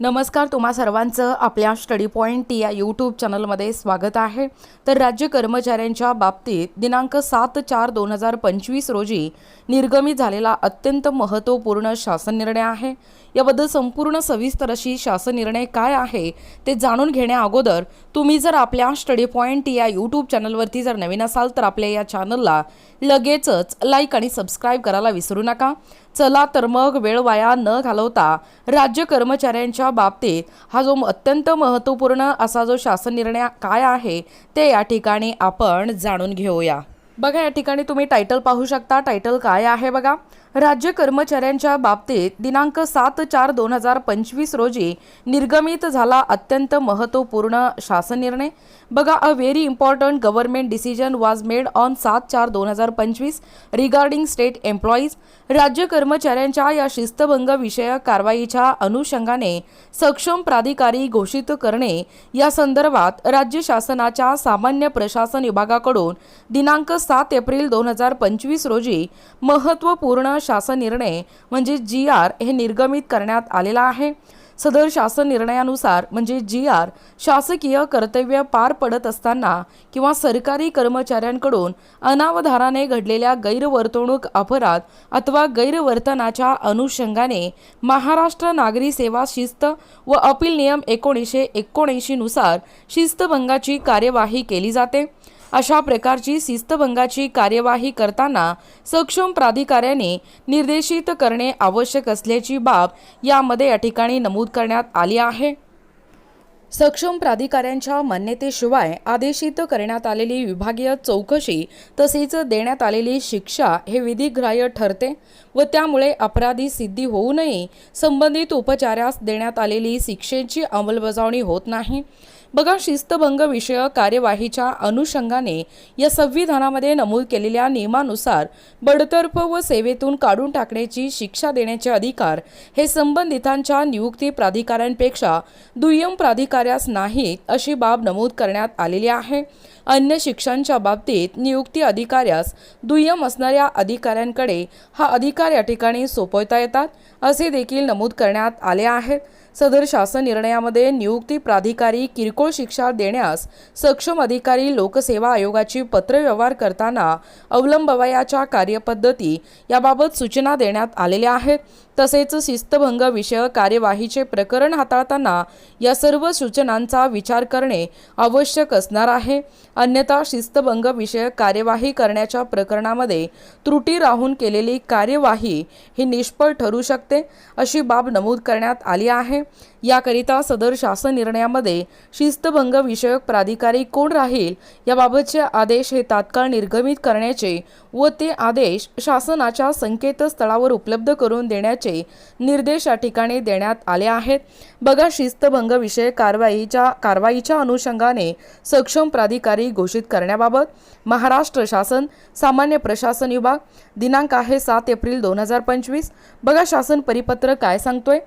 नमस्कार तुम्हा सर्वांचं आपल्या स्टडी पॉईंट या यूट्यूब चॅनलमध्ये स्वागत आहे. तर राज्य कर्मचाऱ्यांच्या बाबतीत दिनांक सात चार दोन हजार पंचवीस रोजी निर्गमित झालेला अत्यंत महत्त्वपूर्ण शासन निर्णय आहे. याबद्दल संपूर्ण सविस्तर अशी शासन निर्णय काय आहे ते जाणून घेण्या अगोदर तुम्ही जर आपल्या स्टडी पॉईंट या यूट्यूब चॅनलवरती जर नवीन असाल तर आपल्या या चॅनलला लगेचच लाईक आणि सबस्क्राईब करायला विसरू नका. चला तर मग वेळ वाया न घालवता राज्य कर्मचाऱ्यांच्या बाबतीत हा जो अत्यंत महत्त्वपूर्ण असा जो शासन निर्णय काय आहे ते या ठिकाणी आपण जाणून घेऊया. बघा या ठिकाणी तुम्ही टायटल पाहू शकता. टायटल काय आहे बघा? राज्य कर्मचाऱ्यांच्या बाबतीत दिनांक सात चार दोन हजार पंचवीस रोजी निर्गमित झाला अत्यंत महत्त्वपूर्ण शासन निर्णय. बघा a very important government decision was made on सात चार दोन हजार पंचवीस रिगार्डिंग स्टेट एम्प्लॉईज राज्य कर्मचाऱ्यांच्या या शिस्तभंग विषयक कारवाईच्या अनुषंगाने सक्षम प्राधिकारी घोषित करणे. या संदर्भात राज्य शासनाच्या सामान्य प्रशासन विभागाकडून दिनांक सात एप्रिल दोन हजार पंचवीस रोजी महत्त्वपूर्ण शासन निर्णय म्हणजे जी आर हे निर्गमित करण्यात आलेला आहे. सदर शासन निर्णयानुसार म्हणजे जी आर शासकीय कर्तव्य पार पडत असताना किंवा सरकारी कर्मचाऱ्यांकडून अनावधानाने घडलेल्या गैरवर्तणूक अपराध अथवा गैरवर्तनाच्या अनुषंगाने महाराष्ट्र नागरी सेवा शिस्त व अपील नियम एकोणीसशे एकोणऐंशीनुसार शिस्तभंगाची कार्यवाही केली जाते. अशा प्रकारची शिस्तभंगाची कार्यवाही करताना सक्षम प्राधिकाऱ्याने निर्देशित करणे आवश्यक असल्याची बाब यामध्ये या ठिकाणी नमूद करण्यात आली आहे. सक्षम प्राधिकाऱ्यांच्या मान्यतेशिवाय आदेशित करण्यात आलेली विभागीय चौकशी तसेच देण्यात आलेली शिक्षा हे विधिग्राह्य ठरते व त्यामुळे अपराधी सिद्धी होऊनही संबंधित उपचारास देण्यात आलेली शिक्षेची अंमलबजावणी होत नाही. बघा शिस्तभंग विषयक कार्यवाहीच्या अनुषंगाने या संविधानामध्ये नमूद केलेल्या नियमानुसार बडतर्फ व सेवेतून काढून टाकण्याची शिक्षा देण्याचे अधिकार हे संबंधितांच्या नियुक्ती प्राधिकाऱ्यांपेक्षा दुय्यम प्राधिकाऱ्यास नाहीत अशी बाब नमूद करण्यात आलेली आहे. अन्य शिक्षांच्या बाबतीत नियुक्ती अधिकाऱ्यास दुय्यम असणाऱ्या अधिकाऱ्यांकडे हा अधिकार या ठिकाणी सोपवता येतात असे देखील नमूद करण्यात आले आहेत सदर शासन निर्णयामध्ये नियुक्ती प्राधिकारी किरकोळ शिक्षा देण्यास सक्षम अधिकारी लोकसेवा आयोगाची पत्रव्यवहार करताना अवलंबवयाच्या कार्यपद्धती याबाबत सूचना देण्यात आलेल्या आहेत. तसेच शिस्तभंग विषयक कार्यवाहीचे प्रकरण हाताळताना या सर्व सूचनांचा विचार करणे आवश्यक असणार आहे. अन्यथा शिस्तभंग विषयक कार्यवाही करण्याच्या प्रकरणामध्ये त्रुटी राहून केलेली कार्यवाही ही निष्फळ ठरू शकते अशी बाब नमूद करण्यात आली आहे. याकरिता सदर शासन निर्णयामध्ये शिस्तभंग विषयक प्राधिकारी कोण राहील याबाबतचे आदेश हे तात्काळ निर्गमित करण्याचे व ते आदेश शासनाच्या संकेतस्थळावर उपलब्ध करून देण्याचे निर्देश या ठिकाणी देण्यात आले आहेत. बघा शिस्तभंग विषयक कारवाईच्या कारवाईच्या अनुषंगाने सक्षम प्राधिकारी घोषित करण्याबाबत महाराष्ट्र शासन सामान्य प्रशासन विभाग दिनांक आहे सात एप्रिल दोन हजार पंचवीस. बघा शासन परिपत्र काय सांगतोय?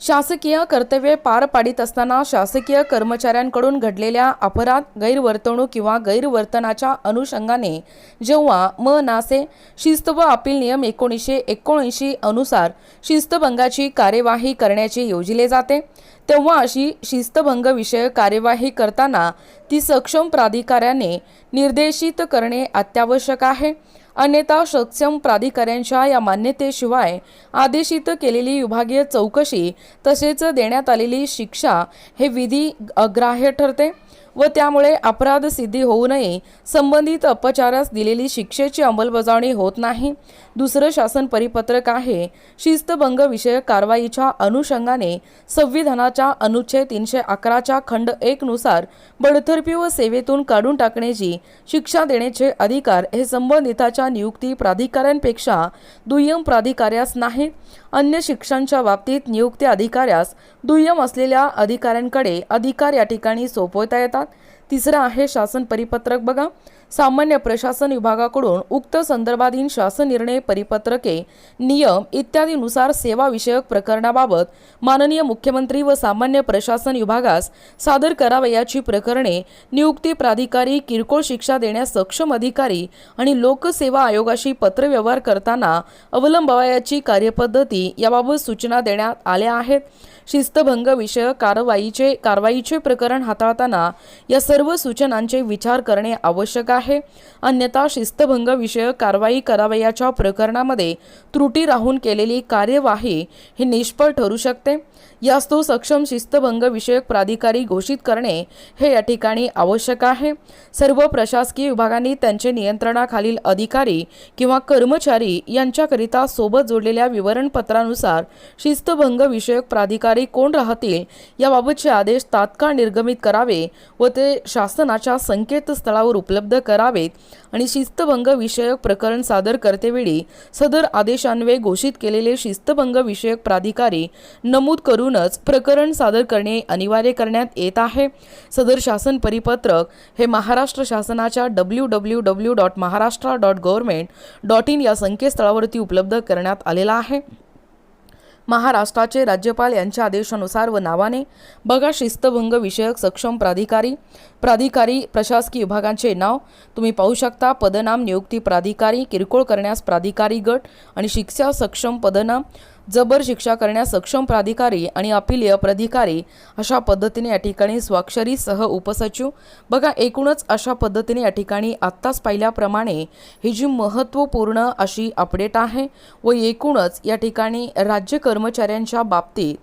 शासकीय कर्तव्ये पार पाडित असताना शासकीय कर्मचाऱ्यांकडून घडलेल्या अपराध गैरवर्तणूक किंवा गैरवर्तनाच्या अनुषंगाने जेव्हा म नासे शिस्त व अपील नियम एकोणीसशे एकोणऐंशी अनुसार शिस्तभंगाची कार्यवाही करण्याचे योजिले जाते तेव्हा अशी शिस्तभंग विषयक कार्यवाही करताना ती सक्षम प्राधिकाऱ्याने निर्देशित करणे अत्यावश्यक आहे. अन्यथा सक्षम प्राधिकाऱ्यांच्या या मान्यतेशिवाय आदेशित केलेली विभागीय चौकशी तसेच देण्यात आलेली शिक्षा हे विधी अग्राह्य ठरते. व त्यामुळे अपराध सिद्धी होऊ नये संबंधित अपचारास दिलेली शिक्षेची अंमलबजावणी होत नाही. दुसरं शासन परिपत्रक आहे शिस्तभंग विषयक कारवाईच्या अनुषंगाने संविधानाच्या अनुच्छेद तीनशे अकराच्या खंड एक नुसार बडतर्फी व सेवेतून काढून टाकण्याची शिक्षा देण्याचे अधिकार हे संबंधिताच्या नियुक्ती प्राधिकाऱ्यांपेक्षा दुय्यम प्राधिकाऱ्यास नाहीत अन्य शिक्षांच्या बाबतीत नियुक्ती अधिकाऱ्यास दुय्यम असलेल्या अधिकाऱ्यांकडे अधिकार या ठिकाणी सोपवता येतात. तिसरं आहे शासन परिपत्रक. बघा सामान्य प्रशासन विभागाकडून उक्त संदर्भाधीन शासन निर्णय परिपत्रके नियम इत्यादीनुसार सेवाविषयक प्रकरणाबाबत माननीय मुख्यमंत्री व सामान्य प्रशासन विभागास सादर करावयाची प्रकरणे नियुक्ती प्राधिकारी किरकोळ शिक्षा देण्यास सक्षम अधिकारी आणि लोकसेवा आयोगाशी पत्रव्यवहार करताना अवलंबावयाची कार्यपद्धती याबाबत सूचना देण्यात आल्या आहेत. शिस्तभंग विषयक कारवाईचे कारवाईचे प्रकरण हाताळताना या सर्व सूचनांचे विचार करणे आवश्यक आहे. अन्यथा शिस्तभंग विषयक कारवाई करावयाच्या प्रकरणामध्ये त्रुटी राहून केलेली कार्यवाही हे निष्फळ ठरू शकते. यास्तव सक्षम शिस्तभंग विषयक प्राधिकारी घोषित करणे हे या ठिकाणी आवश्यक आहे. सर्व प्रशासकीय विभागांनी त्यांचे नियंत्रणाखालील अधिकारी किंवा कर्मचारी यांच्याकरिता सोबत जोडलेल्या विवरणपत्रानुसार शिस्तभंग विषयक प्राधिकारी कोण राहतील याबाबतचे आदेश तात्काळ निर्गमित करावे व ते शासनाच्या संकेतस्थळावर उपलब्ध करावेत आणि शिस्तभंग विषयक प्रकरण सादर करतेवेळी सदर आदेशान्वये घोषित केलेले शिस्तभंग विषयक प्राधिकारी नमूद करूनच प्रकरण सादर करणे अनिवार्य करण्यात येत आहे. सदर शासन परिपत्रक हे महाराष्ट्र शासनाच्या W W W dot Maharashtra dot government dot in या संकेतस्थळावरती उपलब्ध करण्यात आलेला आहे. महाराष्ट्राचे राज्यपाल यांच्या आदेशानुसार व नावाने बघा शिस्तभंग विषयक सक्षम प्राधिकारी प्राधिकारी प्रशासकीय विभागांचे नाव तुम्ही पाहू शकता पदनाम नियुक्ती प्राधिकारी किरकोळ करण्यास प्राधिकारी गट आणि शिक्षा सक्षम पदनाम जबर शिक्षा करण्यास सक्षम प्राधिकारी आणि अपिलीय प्राधिकारी अशा पद्धतीने या ठिकाणी स्वाक्षरीसह उपसचिव. बघा एकूणच अशा पद्धतीने या ठिकाणी आत्ताच पाहिल्याप्रमाणे ही जी महत्त्वपूर्ण अशी अपडेट आहे व एकूणच या ठिकाणी राज्य कर्मचाऱ्यांच्या बाबतीत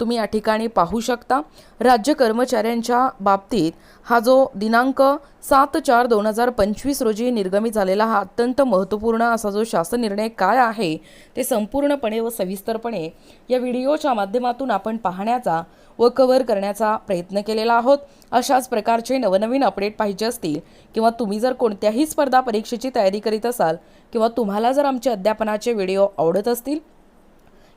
तुम्ही या ठिकाणी पाहू शकता. राज्य कर्मचाऱ्यांच्या बाबतीत हा जो दिनांक सात चार दोन हजार पंचवीस रोजी निर्गमित झालेला हा अत्यंत महत्त्वपूर्ण असा जो शासन निर्णय काय आहे ते संपूर्णपणे व सविस्तरपणे या व्हिडिओच्या माध्यमातून आपण पाहण्याचा व कव्हर करण्याचा प्रयत्न केलेला आहोत. अशाच प्रकारचे नवनवीन अपडेट पाहिजे असतील किंवा तुम्ही जर कोणत्याही स्पर्धा परीक्षेची तयारी करीत असाल किंवा तुम्हाला जर आमचे अध्यापनाचे व्हिडिओ आवडत असतील